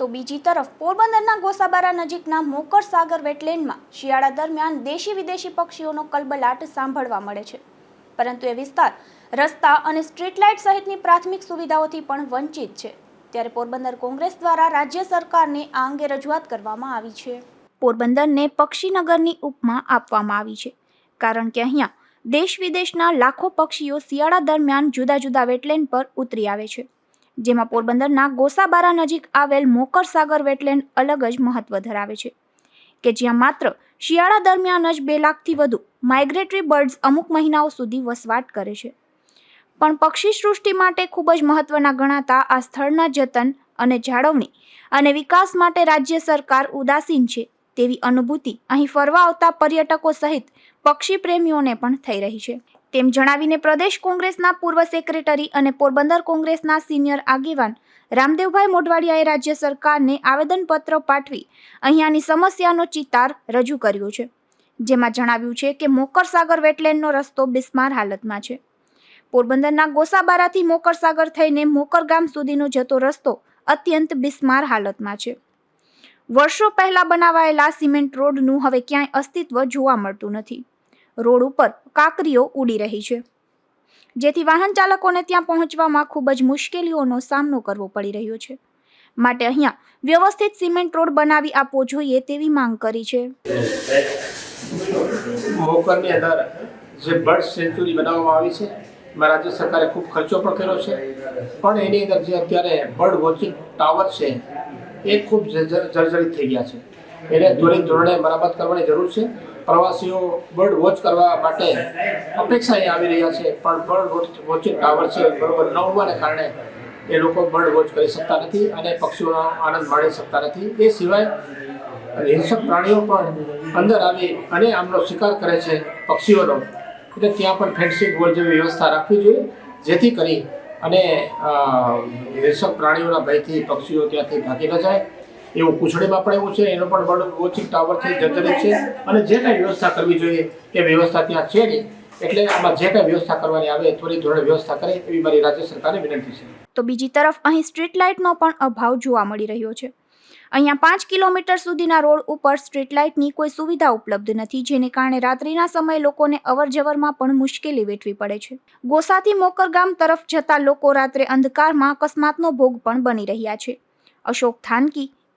તો બીજી તરફ પોરબંદરના ગોસાબારા નજીકના મોકર સાગર વેટલેન્ડમાં શિયાળા દરમિયાન દેશી વિદેશી પક્ષીઓનો કલબલાટ સાંભળવા મળે છે. પરંતુ એ વિસ્તાર રસ્તા અને સ્ટ્રીટ લાઇટ સહિતની પ્રાથમિક સુવિધાઓથી પણ વંચિત છે. ત્યારે પોરબંદર કોંગ્રેસ દ્વારા રાજ્ય સરકારને આ અંગે રજૂઆત કરવામાં આવી છે. પોરબંદરને પક્ષીનગરની ઉપમા આપવામાં આવી છે. કારણ કે અહીંયા દેશ વિદેશના લાખો પક્ષીઓ શિયાળા દરમિયાન જુદા જુદા વેટલેન્ડ પર ઉતરી આવે છે. જેમાં પોરબંદરના ગોસાબારા નજીક આવેલ મોકર સાગર વેટલેન્ડ અલગ જ મહત્વ ધરાવે છે. કે જ્યાં માત્ર શિયાળા દરમિયાન જ બે લાખથી વધુ માઇગ્રેટરી બર્ડ્સ અમુક મહિનાઓ સુધી વસવાટ કરે છે. પણ પક્ષી સૃષ્ટિ માટે ખૂબ જ મહત્વના ગણાતા આ સ્થળના જતન અને જાળવણી અને વિકાસ માટે રાજ્ય સરકાર ઉદાસીન છે તેવી અનુભૂતિ અહીં ફરવા આવતા પર્યટકો સહિત પક્ષી પ્રેમીઓને પણ થઈ રહી છે. તેમ જણાવીને પ્રદેશ કોંગ્રેસના પૂર્વ સેક્રેટરી અને પોરબંદર કોંગ્રેસના સિનિયર આગેવાન રામદેવભાઈ મોઢવાડિયાએ રાજ્ય સરકારને આવેદનપત્ર પાઠવી અહીંયાની સમસ્યાનો ચિતાર રજૂ કર્યો છે. જેમાં જણાવ્યું છે કે મોકરસાગર વેટલેન્ડનો રસ્તો બિસ્માર હાલતમાં છે. પોરબંદરના ગોસાબારાથી મોકરસાગર થઈને મોકર ગામ સુધીનો જતો રસ્તો અત્યંત બિસ્માર હાલતમાં છે. વર્ષો પહેલા બનાવાયેલા સિમેન્ટ રોડનું હવે ક્યાંય અસ્તિત્વ જોવા મળતું નથી. રોડ ઉપર કાકરીઓ ઉડી રહી છે. જેથી વાહન ચાલકોને ત્યાં પહોંચવામાં ખૂબ જ મુશ્કેલીઓનો સામનો કરવો પડી રહ્યો છે. માટે અહીંયા વ્યવસ્થિત સિમેન્ટ રોડ બનાવી આપવો જોઈએ તેવી માંગ કરી છે. મોકરની અંદર જે બર્ડ સેન્ચુરી બનાવવામાં આવી છે, એમાં રાજ્ય સરકારે ખૂબ ખર્ચો પણ કર્યો છે. પણ એની અંદર જે અત્યારે બર્ડ વોચિંગ ટાવર છે, એ ખૂબ જર્જરિત થઈ ગયા છે. એને ત્વરિત ધોરણે મરામત કરવાની જરૂર છે. પ્રવાસીઓ બર્ડ વોચ કરવા માટે અપેક્ષાએ આવી રહ્યા છે. પણ બર્ડ વોચિંગ ટાવર છે બરોબર ન હોવાને કારણે એ લોકો બર્ડ વોચ કરી શકતા નથી અને પક્ષીઓનો આનંદ માણી શકતા નથી. એ સિવાય હિંસક પ્રાણીઓ પણ અંદર આવી અને આમનો શિકાર કરે છે પક્ષીઓનો. એટલે ત્યાં પણ ફેન્સિંગ વોલ જેવી વ્યવસ્થા રાખવી જોઈએ, જેથી કરી અને હિંસક પ્રાણીઓના ભયથી પક્ષીઓ ત્યાંથી ભાગી ન જાય. એવું કુછડીમાં પણ છે, એનો પણ બર્ડ વોચિંગ ટાવર છે, જર્જરિત છે, અને જે કાંઈ વ્યવસ્થા કરવી જોઈએ એ વ્યવસ્થા ત્યાં છે નહીં. એટલે આમાં જે કાંઈ વ્યવસ્થા કરવાની આવે, ત્વરિત ધોરણે વ્યવસ્થા કરે, એવી મારી રાજ્ય સરકારને વિનંતી છે. તો બીજી તરફ અહીં સ્ટ્રીટ લાઇટનો પણ અભાવ જોવા મળી રહ્યો છે. અહીંયા પાંચ કિલોમીટર સુધીના રોડ ઉપર સ્ટ્રીટ લાઇટની કોઈ સુવિધા ઉપલબ્ધ નથી, જેને કારણે રાત્રિના સમયે લોકોને અવરજવરમાં પણ મુશ્કેલી વેઠવી પડે છે. ગોસાથી મોકર ગામ તરફ જતા લોકો રાત્રે અંધકારમાં અકસ્માતનો ભોગ પણ બની રહ્યા છે. અશોક થાનકી